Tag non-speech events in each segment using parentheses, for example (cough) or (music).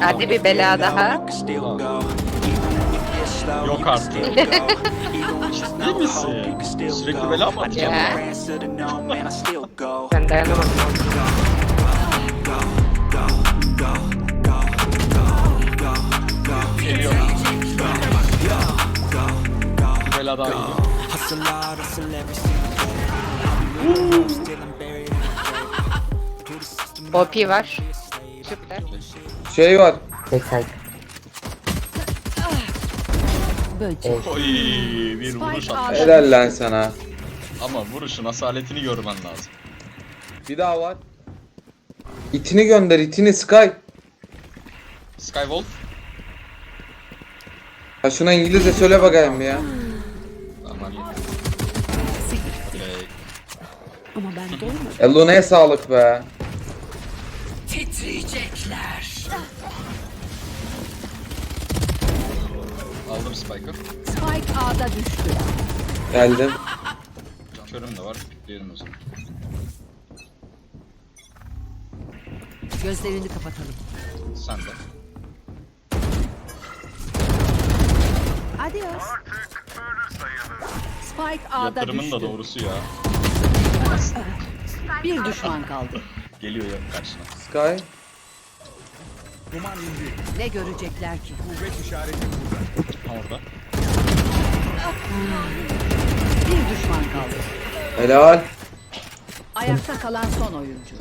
Hadi bir bela daha. Yok artık. Ciddi misin? Sürekli bela mı atacağım? Ya. Ben dayanamadım. Geliyor. Bela daha. OP var. Süper. Şey var. Oy bir vuruş atmış. Helal lan sana. Ama vuruşun asaletini görmen lazım. Bir daha var. İtini gönder itini Sky. Skywolf. Ha şuna İngilizce söyle bakayım ya. Aman. Direkt. Ama ben (laughs) doymadım. Elone'ye sağlık be. Titriyecekler. Aldım Spike'ı. Spike A'da düştü. Geldim. Körüm de var. Pikleyelim o zaman. Gözlerini kapatalım. Sen de. Adios. Spike A'da Yatırımın düştü. da doğrusu ya. Bir düşman kaldı. Geliyor ya karşına. Sky. Ne görecekler ki? Ha orada. Bir düşman kaldı. Helal. Ayakta kalan son oyuncu.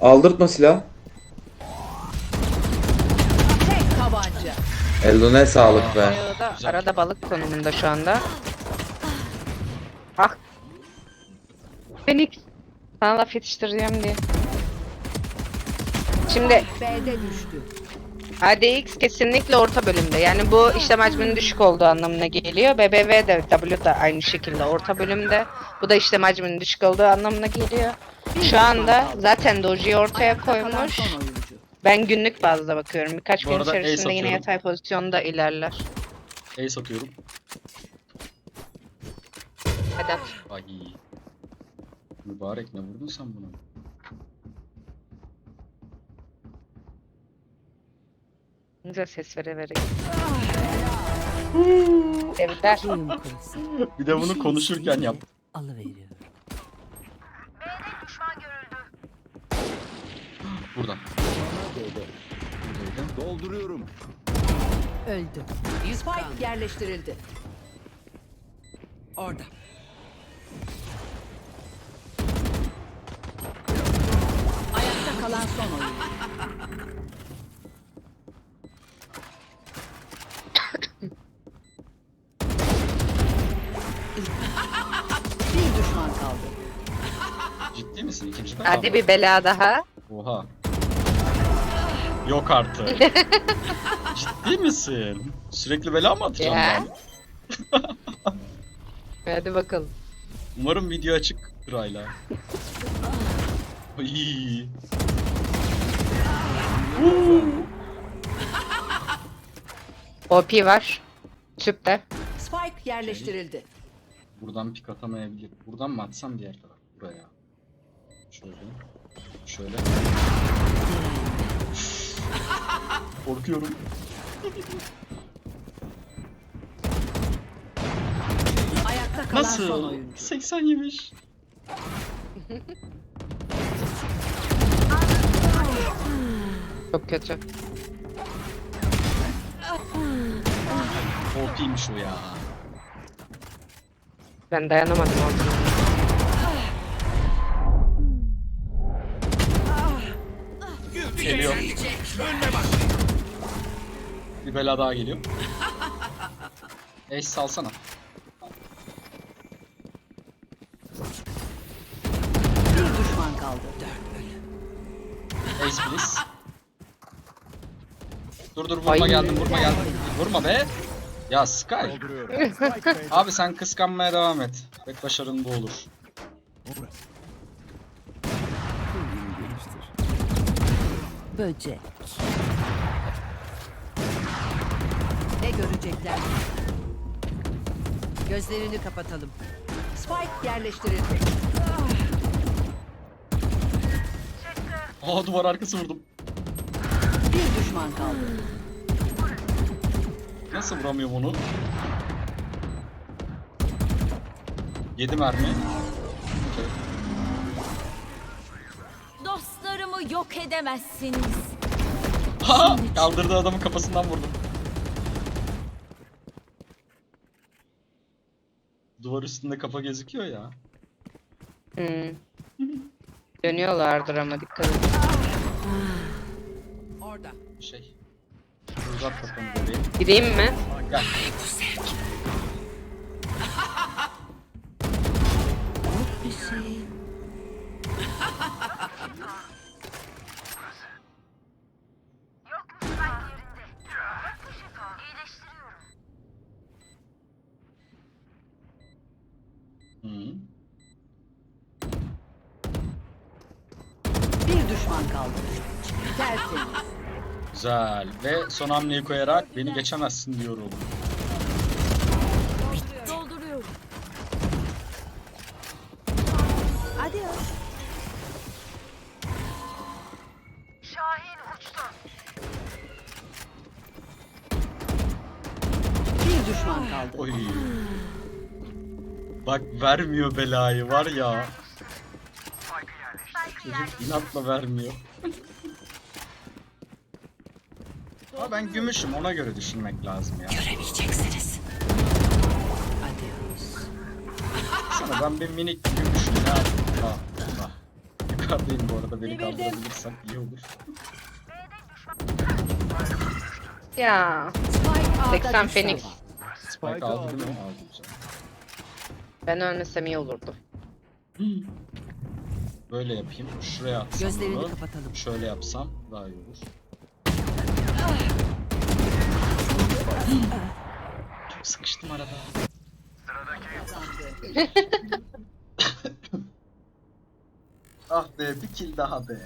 Aldırtma silah. Tek tabanca. Elone'ye sağlık be. Arada, arada balık konumunda şu anda. Ah. Phoenix. Sana laf yetiştireceğim diye. Şimdi B'de düştü. ADX kesinlikle orta bölümde. Yani bu işlem hacminin düşük olduğu anlamına geliyor. BBV de W da aynı şekilde orta bölümde. Bu da işlem hacminin düşük olduğu anlamına geliyor. Şu anda zaten Doji'yi ortaya koymuş. Ben günlük bazda bakıyorum. Birkaç Bu gün arada ace içerisinde yine atıyorum. yatay pozisyonda ilerler. Ace atıyorum. Hadi at. Ay. Mübarek ne vurdun sen buna? Güzel ses vere vere. Evler. Bir de bunu konuşurken yap. Alıveriyor. Buradan. Dolduruyorum. Öldü. Spike yerleştirildi. Orada. Ayakta kalan son oyuncu. (laughs) Ciddi misin? İkinci ben Hadi bir bela daha. Oha. Yok artık. (laughs) Ciddi misin? Sürekli bela mı atacağım Ya. ben? (laughs) Hadi bakalım. Umarım video açıktır hala. Ay. OP var. Süper. Spike yerleştirildi. Buradan pik atamayabilir. Buradan mı atsam diğer taraf? Buraya. Şöyle. Şöyle. Korkuyorum. Ayakta kalan son Nasıl? oyuncu. 80 yemiş. Çok kötü. OP'ymiş o ya. Ben dayanamadım orada. Geliyor. Bir bela daha geliyor. Ace salsana. Bir düşman kaldı. Ace please. Dur dur vurma Ay. geldim vurma geldim. Vurma be. Ya Sky. Abi sen kıskanmaya devam et. Pek başarın bu olur. Böcek. Ne görecekler? Gözlerini kapatalım. Spike yerleştirildi. Aa duvar arkası vurdum. Bir düşman kaldı. Nasıl vuramıyorum onu? 7 mermi. Yok edemezsiniz. Ha! Kaldırdığı adamın kafasından vurdum. Duvar üstünde kafa gözüküyor ya. Hmm. (laughs) Dönüyorlardır ama dikkat edin. Orada. Şey. Uzat kafanı oraya. Gideyim mi? Gel. (laughs) düşman kaldı. Tertemiz. Güzel. Ve son hamleyi koyarak beni geçemezsin diyorum. Dolduruyorum. Adios. Bir düşman kaldı. Oy. Bak vermiyor belayı var ya. Çocuk inatla vermiyor. Ama ben gümüşüm ona göre düşünmek lazım ya. Göremeyeceksiniz. Adios. Sana ben bir minik gümüşüm ya. Ah, ah. Yukarıdayım bu arada beni kaldırabilirsen iyi olur. Ya Spike A'da 80 düştü. Phoenix. Spike aldı değil mi? Aldı güzel. Ben ölmesem iyi olurdu. (laughs) Böyle yapayım. Şuraya atsam Gözlerini bunu. kapatalım. Şöyle yapsam daha iyi olur. Çok sıkıştım arada. (laughs) ah be bir kill daha be.